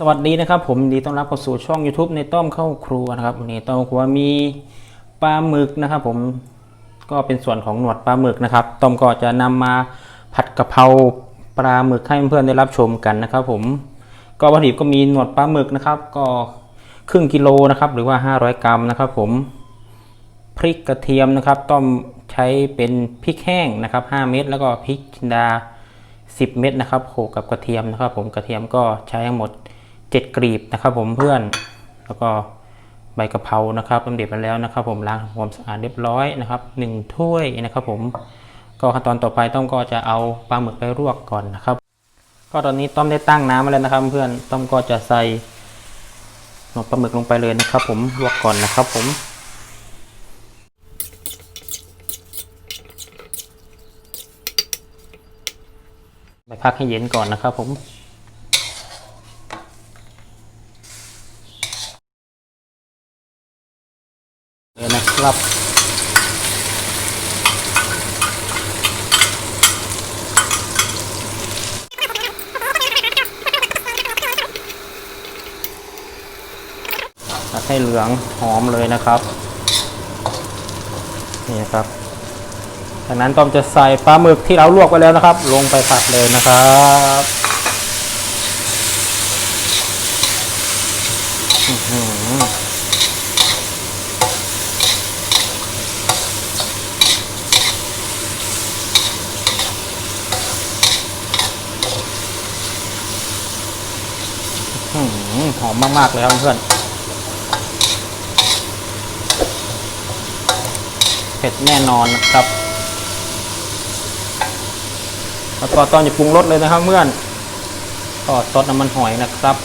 สวัสดีนะครับผมนดีต้อนรับเข้าสู่ช่อง YouTube ในต้อมเข้าครัวนะครับวันนี้ต้อมครัวมีปลาหมึกนะครับ ผมก็เป็นส่วนของหนวดปลาหมึกนะครับต้อมก็จะนำมาผัดกะเพราปลาหมึกให้เพื่อนๆได้รับชมกันนะครับ ผมก็วัตถุดิบก็มีหนวดปลาหมึกนะครับ ก็ครึ่งกิโลนะครับหรือว่า 500 กรัมนะครับ ผมพริกกระเทียมนะครับ ต้อมใช้เป็นพริกแห้งนะครับ 5 เม็ดแล้วก็พริกจินดา 10 เม็ดนะครับโขกกับกระเทียมนะครับ ผมกระเทียมก็ใช้ทั้งหมด 7 กรีบนะครับ ผมเพื่อน แล้วก็ใบกะเพรานะครับต้มเด็ดไปแล้วนะครับ ผมล้างทำความสะอาดเรียบร้อยนะครับ 1 ถ้วยนะครับ ผมก็ขั้นตอนต่อไปต้อมก็จะเอาปลาหมึกไปลวกก่อนนะครับ ก็ตอนนี้ต้อมได้ตั้งน้ำมาแล้วนะครับ เพื่อนต้อมก็จะใส่หนวดปลาหมึกลงไปเลยนะครับ ผมลวกก่อนนะครับ ผมไปพักให้เย็นก่อนนะครับผม เลย นะครับ ตัดให้เหลืองหอมเลยนะครับ นี่ครับ จากนั้นต้อมจะใส่ปลาหมึกที่เราลวกไว้แล้วนะครับ ลงไปผัดเลยนะครับอื หอมมากๆเลยครับเพื่อนเผ็ดแน่นอนนะครับ แล้วก็ตอนจะปรุงรสเลยนะครับเพื่อนก็ซดน้ำมันหอยนะครับ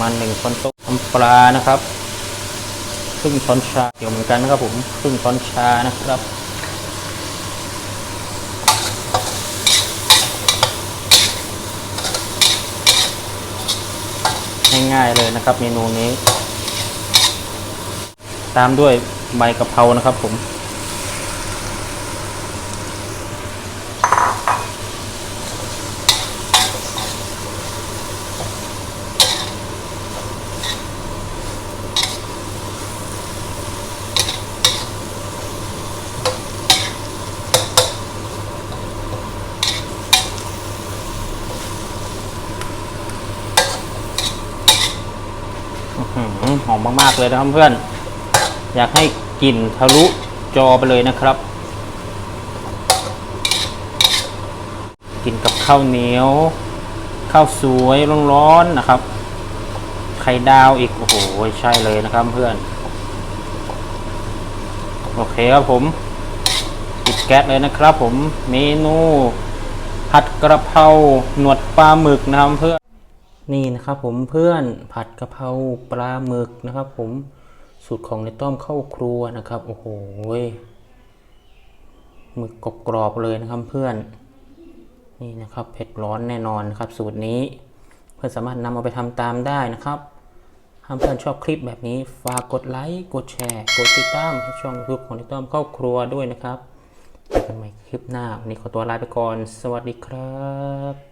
มาณหนึ่งช้อนโต๊ะน้ำปลานะครับ ครึ่งช้อนชาเกี่ยวเหมือนกันนะครับผม ครึ่งช้อนชานะครับ ง่ายๆเลยนะครับ เมนูนี้ ตามด้วยใบกะเพรานะครับผม หอหอมมากๆเลยนะครับเพื่อน อยากให้กลิ่นทะลุจอไปเลยนะครับ กินกับข้าวเหนียว ข้าวสวยร้อนๆนะครับ ไข่ดาวอีก โอ้โห ใช่เลยนะครับเพื่อน โอเคครับผมปิดแก๊สเลยนะครับผม เมนูผัดกระเพราหนวดปลาหมึกนะครับเพื่อน นี่นะครับผมเพื่อนผัดกะเพราปลาหมึกนะครับ ผมสูตรของในต้อมเข้าครัวนะครับ โอ้โหหมึกกรอบเลยนะครับเพื่อน นี่นะครับเผ็ดร้อนแน่นอนนะครับ สูตรนี้ เพื่อนสามารถนำเอาไปทำตามได้นะครับถ้าเพื่อนชอบคลิปแบบนี้ฝากกดไลค์กดแชร์ กดติดตามให้ช่องยูทูบของในต้อมเข้าครัวด้วยนะครับเจอกันใหม่คลิปหน้าวันนี้ขอตัวลาไปก่อน สวัสดีครับ